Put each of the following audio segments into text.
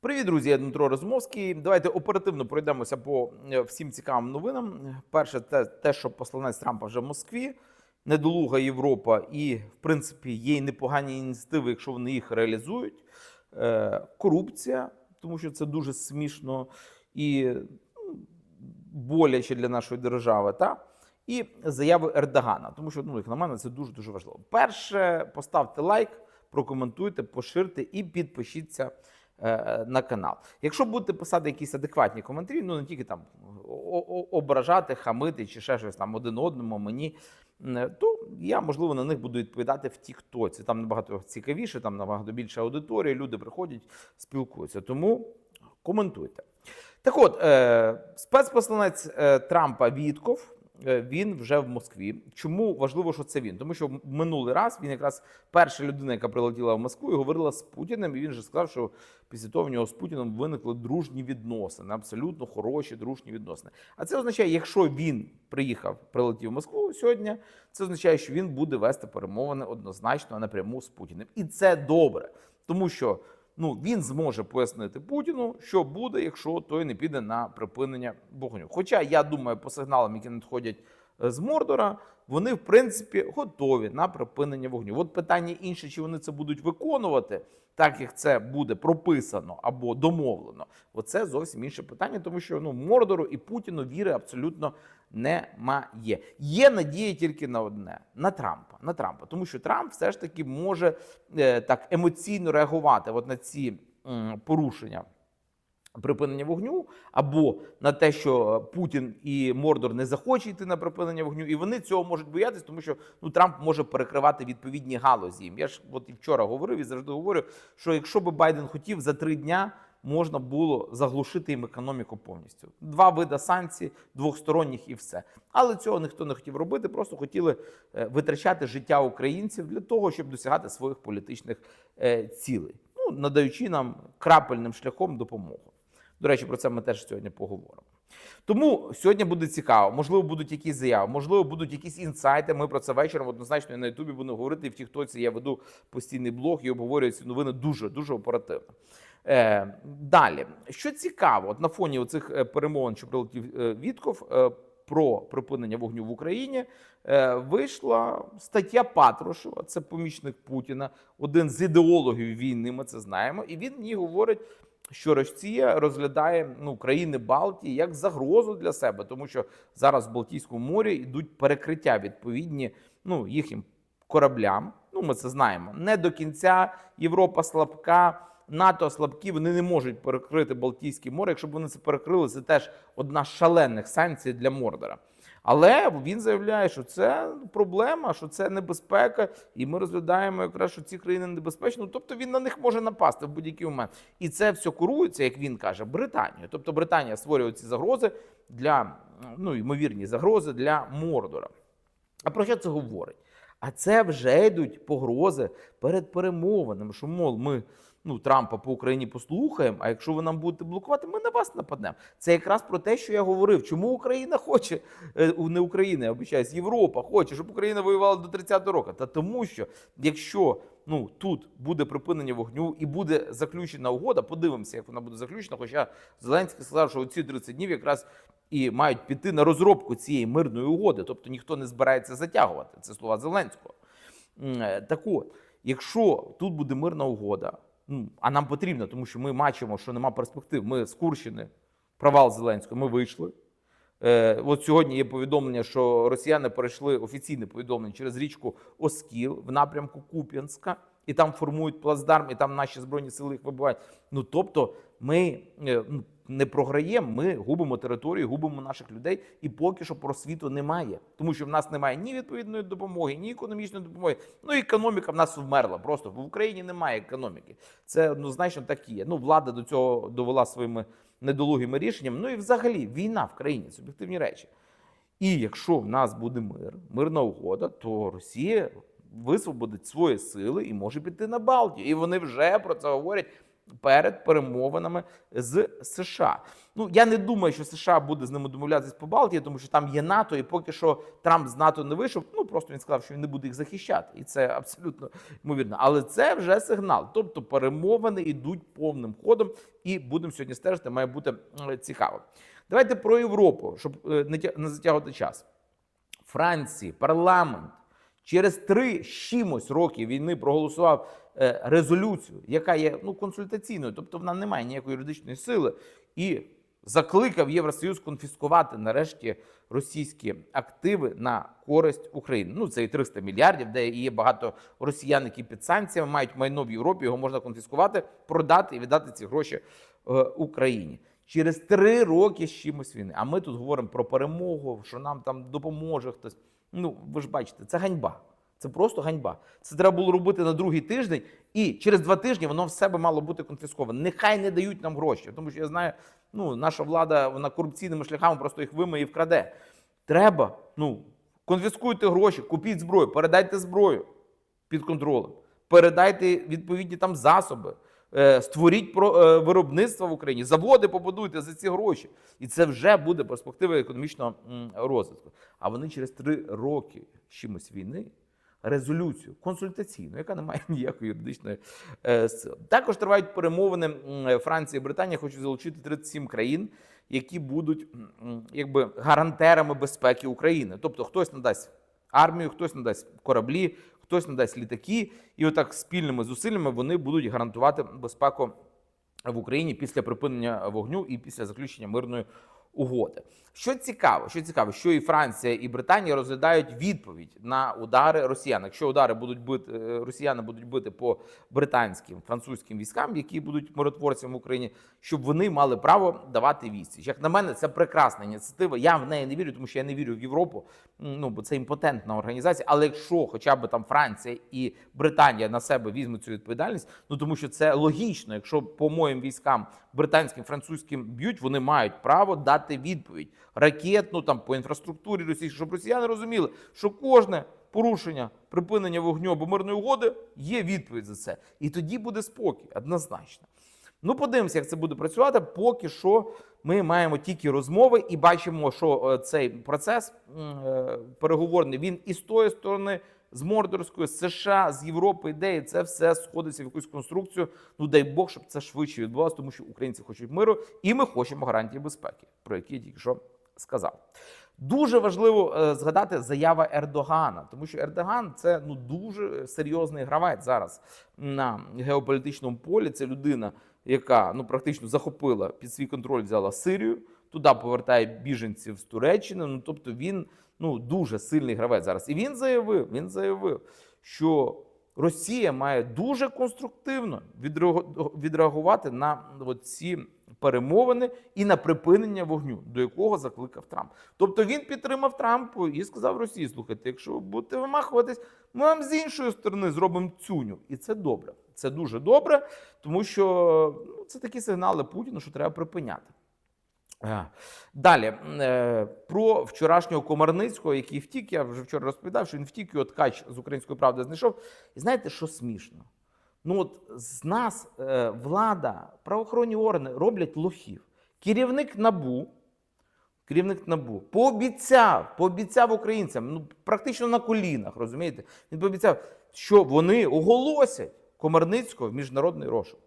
Привіт, друзі, я Дмитро Розумовський. Давайте оперативно пройдемося по е, всім цікавим новинам. Перше, те, те, що посланець Трампа вже в Москві, недолуга Європа, і в принципі є й непогані ініціативи, якщо вони їх реалізують. Е, корупція, тому що це дуже смішно і ну, боляче для нашої держави. Та? І заяви Ердогана, тому що ну, як на мене, це дуже дуже важливо. Перше, поставте лайк, прокоментуйте, поширте і підпишіться е, на канал. Якщо будете писати якісь адекватні коментарі, ну не тільки там ображати, хамити чи ще щось там один одному мені. То я можливо на них буду відповідати в Тіктоці. Там набагато цікавіше, там набагато більше аудиторії. Люди приходять, спілкуються. Тому коментуйте. Так от, е, спецпосланець е, Трампа Вітков. Е, Він вже в Москві. Чому важливо, що це він? Тому що в минулий раз він якраз перша людина, яка прилетіла в Москву і говорила з Путіним. І він же сказав, що після того в нього з Путіним виникли дружні відносини, абсолютно хороші дружні відносини. А це означає, якщо він приїхав, прилетів в Москву сьогодні, це означає, що він буде вести перемовини однозначно напряму з Путіним. І це добре, тому що ну він зможе пояснити Путіну, що буде, якщо той не піде на припинення вогню. Хоча я думаю, по сигналам, які надходять з Мордора, вони в принципі готові на припинення вогню. От питання інше, чи вони це будуть виконувати, так як це буде прописано або домовлено. Оце зовсім інше питання, тому що ну Мордору і Путіну віри абсолютно немає. Є надія тільки на одне на Трампа. На Трампа, тому що Трамп все ж таки може е, так емоційно реагувати от на ці м, порушення. Припинення вогню або на те, що Путін і Мордор не захочуть йти на припинення вогню, і вони цього можуть боятися, тому що ну Трамп може перекривати відповідні галузі. Я ж от і вчора говорив і завжди говорю, що якщо би Байден хотів за три дня. Можна було заглушити їм економіку повністю. Два види санкцій, двосторонніх і все. Але цього ніхто не хотів робити. Просто хотіли е, витрачати життя українців для того, щоб досягати своїх політичних е, цілей, ну надаючи нам крапельним шляхом допомогу. До речі, про це ми теж сьогодні поговоримо. Тому сьогодні буде цікаво. Можливо, будуть якісь заяви, можливо, будуть якісь інсайти. Ми про це вечором однозначно на Ютубі будемо говорити. І в Тіктоці я веду постійний блог і обговорюю ці новини дуже дуже оперативно. Е, далі, що цікаво, от на фоні оцих е, перемовин, що прилетів е, Вітков, е, про припинення вогню в Україні е, вийшла стаття Патрушева, це помічник Путіна, один з ідеологів війни. Ми це знаємо, і він мені говорить. Що Росія розглядає ну країни Балтії як загрозу для себе, тому що зараз в Балтійському морі йдуть перекриття відповідні ну їхнім кораблям. Ну ми це знаємо. Не до кінця Європа слабка. НАТО слабкі, вони не можуть перекрити Балтійське море. Якщо б вони це перекрили, це теж одна з шалених санкцій для Мордора. Але він заявляє, що це проблема, що це небезпека, і ми розглядаємо якраз, що ці країни небезпечні. Ну, Тобто він на них може напасти в будь-який момент. І це все курується, як він каже, Британією. Тобто Британія створює ці загрози для ну ймовірні загрози для Мордора. А про що це говорить? А це вже йдуть погрози перед перемовинами, що мов ми ну Трампа по Україні послухаємо. А якщо ви нам будете блокувати, ми на вас нападемо. Це якраз про те, що я говорив. Чому Україна хоче е, не Україна, я обіцяюсь, Європа хоче, щоб Україна воювала до 30-го року. Та тому, що якщо ну тут буде припинення вогню і буде заключена угода, подивимося, як вона буде заключена. Хоча Зеленський сказав, що ці 30 днів якраз і мають піти на розробку цієї мирної угоди, тобто ніхто не збирається затягувати. Це слова Зеленського. Е, Так от, якщо тут буде мирна угода, ну а нам потрібно, тому що ми бачимо, що нема перспектив. Ми з Курщини, провал Зеленського, ми вийшли. Е, от сьогодні є повідомлення, що росіяни перейшли офіційне повідомлення через річку Оскіл в напрямку Куп'янська, і там формують плацдарм, і там наші збройні сили їх вибивають. Ну тобто, ми е, ну, не програємо, ми губимо територію, губимо наших людей, і поки що просвіту немає, тому що в нас немає ні відповідної допомоги, ні економічної допомоги. Ну і економіка в нас вмерла. Просто в Україні немає економіки. Це однозначно так і є. Ну, влада до цього довела своїми недолугими рішеннями. Ну і взагалі війна в країні це об'єктивні речі. І якщо в нас буде мир, мирна угода, то Росія висвободить свої сили і може піти на Балтію. І вони вже про це говорять перед перемовинами з США. Ну я не думаю, що США буде з ними домовлятися по Балтії, тому що там є НАТО, і поки що Трамп з НАТО не вийшов. Ну просто він сказав, що він не буде їх захищати, і це абсолютно ймовірно. Але це вже сигнал. Тобто перемовини йдуть повним ходом, і будемо сьогодні стежити. Має бути е, цікаво. Давайте про Європу, щоб е, не затягувати час. Франції парламент через три чимось роки війни проголосував резолюцію, яка є ну консультаційною, тобто вона не має ніякої юридичної сили, і закликав Євросоюз конфіскувати нарешті російські активи на користь України. Ну це і 300 мільярдів, де є багато росіян, які під санкціями мають майно в Європі. Його можна конфіскувати, продати і віддати ці гроші е, Україні. Через три роки з чимось війни. А ми тут говоримо про перемогу, що нам там допоможе хтось. Ну, ви ж бачите, це ганьба. Це просто ганьба. Це треба було робити на другий тиждень, і через два тижні воно в себе мало бути конфісковане. Нехай не дають нам гроші, тому що я знаю, ну наша влада вона корупційними шляхами просто їх вимиє і вкраде. Треба, ну конфіскуйте гроші, купіть зброю, передайте зброю під контролем, передайте відповідні там засоби. е, Створіть про е, виробництво в Україні, заводи побудуйте за ці гроші, і це вже буде перспектива економічного розвитку. А вони через три роки чимось війни резолюцію консультаційну, яка не має ніякої юридичної е, сили. Також тривають перемовини м, Франція і Британія хочуть залучити 37 країн, які будуть якби гарантерами безпеки України. Тобто хтось надасть армію, хтось надасть кораблі, хтось надасть літаки, і отак спільними зусиллями вони будуть гарантувати безпеку в Україні після припинення вогню і після заключення мирної угоди. Що цікаво, що цікаво, що і Франція, і Британія розглядають відповідь на удари росіян. Якщо удари будуть бити, е, росіяни будуть бити по британським французьким військам, які будуть миротворцями в Україні, щоб вони мали право давати відсіч. Як на мене, це прекрасна ініціатива. Я в неї не вірю, тому що я не вірю в Європу. Ну бо це імпотентна організація. Але якщо хоча б там Франція і Британія на себе візьмуть цю відповідальність, ну тому що це логічно. Якщо по моїм військам британським, французьким б'ють, вони мають право дати відповідь ракетну там по інфраструктурі російській, щоб росіяни розуміли, що кожне порушення припинення вогню або мирної угоди є відповідь за це, і тоді буде спокій, однозначно. Ну, подивимося, як це буде працювати. Поки що ми маємо тільки розмови і бачимо, що е, цей процес е, переговорний він і з тої сторони, з Мордорської, з США, з Європи йде, і це все сходиться в якусь конструкцію. Ну дай Бог, щоб це швидше відбувалося, тому що українці хочуть миру, і ми хочемо гарантії безпеки, про які я тільки що сказав. Дуже важливо е, згадати заява Ердогана, тому що Ердоган це ну дуже серйозний гравець зараз на геополітичному полі. Це людина, яка ну практично захопила під свій контроль, взяла Сирію, туди повертає біженців з Туреччини. Ну тобто він ну дуже сильний гравець зараз. І він заявив, він заявив, що Росія має дуже конструктивно відреагу- відреагувати на ці перемовини і на припинення вогню, до якого закликав Трамп. Тобто він підтримав Трампу і сказав Росії: слухайте, якщо ви будете вимахуватись, ми вам з іншої сторони зробимо цюню. І це добре. Це дуже добре, тому що ну, це такі сигнали Путіну, що треба припиняти. Е, Далі е, про вчорашнього Комарницького, який втік. Я вже вчора розповідав, що він втік, його ткач з української правди знайшов. І знаєте, що смішно? Ну от з нас е, влада, правоохоронні органи роблять лохів. Керівник набу, керівник набу пообіцяв, пообіцяв українцям, ну практично на колінах, розумієте? Він пообіцяв, що вони оголосять Комарницького в міжнародний розшук.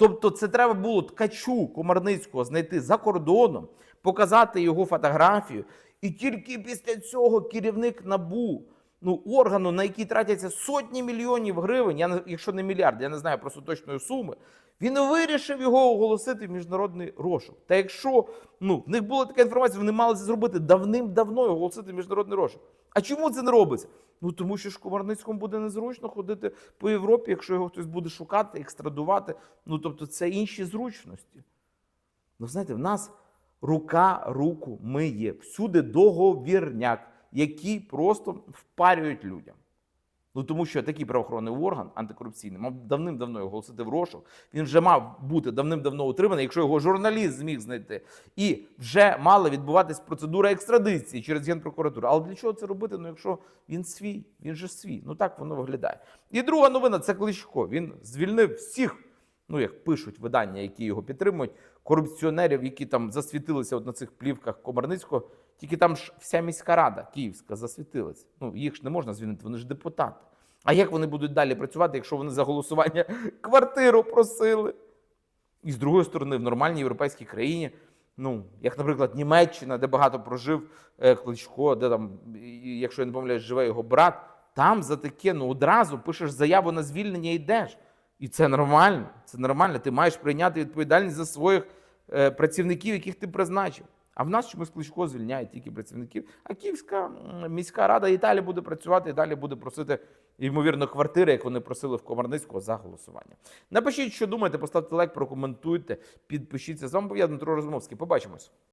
Тобто, це треба було ткачу Комарницького знайти за кордоном, показати його фотографію, і тільки після цього керівник набу, ну органу, на який тратяться сотні мільйонів гривень, я не, якщо не мільярд, я не знаю просто точної суми. Він вирішив його оголосити в міжнародний розшук. Та якщо ну, в них була така інформація, вони мали це зробити давним-давно оголосити в міжнародний розшук. А чому це не робиться? Ну тому що ж Комарницькому буде незручно ходити по Європі, якщо його хтось буде шукати, екстрадувати. Ну тобто це інші зручності. Ну, знаєте, в нас рука руку миє, всюди договірняк, які просто впарюють людям. Ну тому що такий правоохоронний орган антикорупційний мав давним-давно його оголосити в розшук. Він вже мав бути давним-давно утриманий, якщо його журналіст зміг знайти. І вже мала відбуватись процедура екстрадиції через генпрокуратуру. Але для чого це робити? Ну якщо він свій, він же свій. Ну так воно виглядає. І друга новина це Кличко. Він звільнив всіх ну як пишуть видання, які його підтримують, корупціонерів, які там засвітилися от на цих плівках Комарницького. Тільки там ж вся міська рада київська засвітилася. Ну їх ж не можна звільнити, вони ж депутати. А як вони будуть далі працювати, якщо вони за голосування квартиру просили? І з другої сторони, в нормальній європейській країні, ну, як, наприклад, Німеччина, де багато прожив е, Кличко, де там, якщо я не помиляюсь, живе його брат, там за таке ну, одразу пишеш заяву на звільнення і йдеш. І це нормально. Це нормально. Ти маєш прийняти відповідальність за своїх е, працівників, яких ти призначив. А в нас чомусь Кличко звільняє тільки працівників. А Київська міська рада і далі буде працювати, і далі буде просити, ймовірно, квартири, як вони просили в Комарницького за голосування. Напишіть, що думаєте, поставте лайк, прокоментуйте, підпишіться. З вами був я, Дмитро Розумовський. Побачимось.